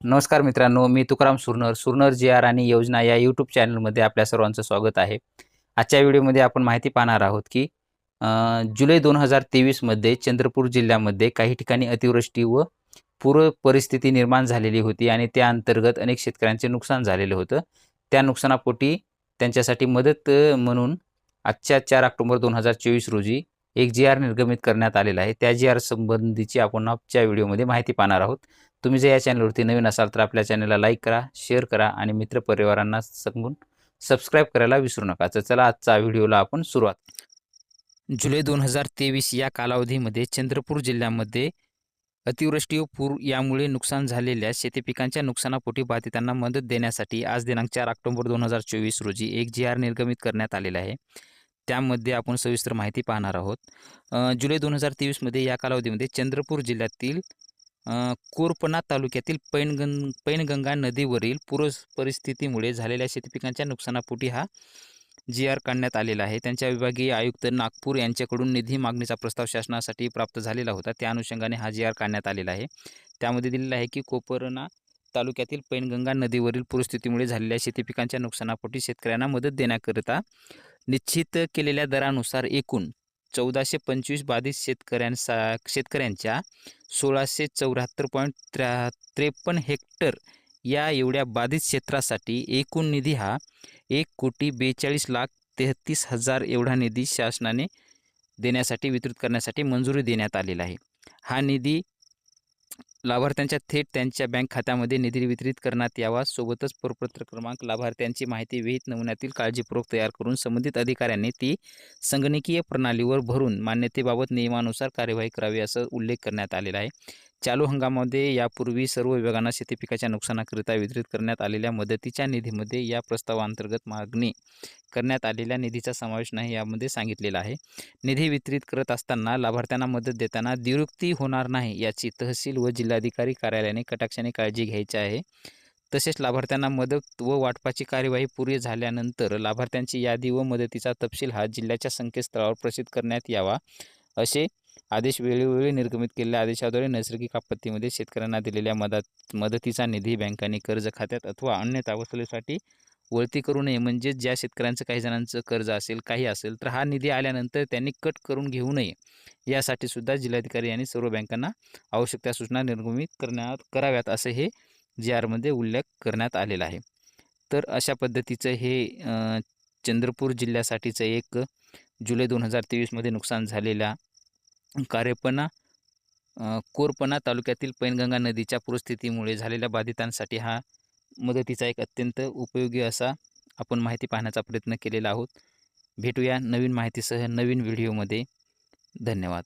नमस्कार मित्रांनो मी तुकाराम सुरनर सुरनर जी आर आणि योजना या यूट्यूब चॅनलमध्ये आपल्या सर्वांचं स्वागत आहे. आजच्या व्हिडिओमध्ये आपण माहिती पाहणार आहोत की जुलै दोन हजार तेवीसमध्ये चंद्रपूर जिल्ह्यामध्ये काही ठिकाणी अतिवृष्टी व पूर परिस्थिती निर्माण झालेली होती आणि त्या अंतर्गत अनेक शेतकऱ्यांचे नुकसान झालेलं होतं. त्या नुकसानापोटी त्यांच्यासाठी मदत म्हणून आजच्या चार ऑक्टोबर दोन हजार चोवीस रोजी एक जी आर निर्गमित करण्यात आलेला आहे. त्या जी आर संबंधीची आपण आजच्या व्हिडिओमध्ये माहिती पाहणार आहोत. तुम्ही जर या चॅनलवरती नवीन असाल तर आपल्या चॅनलला लाईक करा शेअर करा आणि मित्रपरिवारांना सांगून सबस्क्राईब करायला विसरू नका. तर चला आजचा व्हिडिओला आपण सुरुवात जुलै दोन हजार तेवीस या कालावधीमध्ये चंद्रपूर जिल्ह्यामध्ये अतिवृष्टी व पूर यामुळे नुकसान झालेल्या शेती पिकांच्या नुकसानापोटी बाधितांना मदत देण्यासाठी आज दिनांक चार ऑक्टोबर दोन हजार चोवीस रोजी एक जी आर निर्गमित करण्यात आलेला आहे. त्यामध्ये आपण सविस्तर माहिती पाहणार आहोत. जुलै दोन हजार तेवीसमध्ये या कालावधीमध्ये चंद्रपूर जिल्ह्यातील कोरपणा तालुक्यातील पैनगं पैनगंगा नदीवरील पूर परिस्थितीमुळे झालेल्या शेतीपिकांच्या नुकसानापोटी हा जी आर काढण्यात आलेला आहे. त्यांच्या विभागीय आयुक्त नागपूर यांच्याकडून निधी मागणीचा प्रस्ताव शासनासाठी प्राप्त झालेला होता. त्या अनुषंगाने हा जी आर काढण्यात आलेला आहे. त्यामध्ये दिलेला आहे की कोपरना तालुक्यातील पैनगंगा नदीवरील पूरस्थितीमुळे झालेल्या शेतीपिकांच्या नुकसानापोटी शेतकऱ्यांना मदत देण्याकरिता निश्चित केलेल्या दरानुसार एकूण चौदाशे पंचवीस बाधित शेतकऱ्यांसा शेतकऱ्यांच्या सोळाशे चौऱ्याहत्तर पॉईंट त्र्या त्रेपन्न हेक्टर या एवढ्या बाधित क्षेत्रासाठी एकूण निधी हा एक कोटी बेचाळीस लाख तेहतीस हजार एवढा निधी शासनाने देण्यासाठी वितरित करण्यासाठी मंजुरी देण्यात आलेला आहे. हा निधी लाभार्थ्यांच्या थेट त्यांच्या बँक खात्यामध्ये निधी वितरित करण्यात यावा. सोबतच प्रपत्र क्रमांक लाभार्थ्यांची माहिती विहित नमुन्यातील काळजीपूर्वक तयार करून संबंधित अधिकाऱ्यांनी ती संगणकीय प्रणालीवर भरून मान्यतेबाबत नियमानुसार कार्यवाही करावी असं उल्लेख करण्यात आलेला आहे. चालू हंगामामध्ये यापूर्वी सर्व विभागांना शेती पिकाच्या नुकसानाकरिता वितरित करण्यात आलेल्या मदतीच्या निधीमध्ये या प्रस्तावांतर्गत मागणी करण्यात आलेल्या निधीचा समावेश नाही यामध्ये सांगितलेला आहे. निधी वितरित करत असताना लाभार्थ्यांना मदत देताना द्विरुक्ती होणार नाही याची तहसील व जिल्हाधिकारी कार्यालयाने कटाक्षाने काळजी घ्यायची आहे. तसेच लाभार्थ्यांना मदत व वाटपाची कार्यवाही पूर्ण झाल्यानंतर लाभार्थ्यांची यादी व मदतीचा तपशील हा जिल्ह्याच्या संकेतस्थळावर प्रसिद्ध करण्यात यावा असे आदेश वेळोवेळी निर्गमित केलेल्या आदेशाद्वारे नैसर्गिक आपत्तीमध्ये शेतकऱ्यांना दिलेल्या मदत मदतीचा निधी बँकांनी कर्ज खात्यात अथवा अन्य तावसलेसाठी वळती करू नये. म्हणजे ज्या शेतकऱ्यांचं काही जणांचं कर्ज असेल काही असेल तर हा निधी आल्यानंतर त्यांनी कट करून घेऊ नये. यासाठी सुद्धा जिल्हाधिकारी यांनी सर्व बँकांना आवश्यक त्या सूचना निर्गमित करण्यात कराव्यात असं हे जी आरमध्ये उल्लेख करण्यात आलेला आहे. तर अशा पद्धतीचं हे चंद्रपूर जिल्ह्यासाठीचं एक जुलै दोन हजार तेवीसमध्ये नुकसान झालेल्या कार्यपणा कोरपणा तालुक्यातील पैनगंगा नदीच्या पूरस्थितीमुळे झालेल्या बाधितांसाठी हा मदतीचा एक अत्यंत उपयोगी असा आपण माहिती पाहण्याचा प्रयत्न केलेला आहोत. भेटूया नवीन माहितीसह नवीन व्हिडिओमध्ये. धन्यवाद.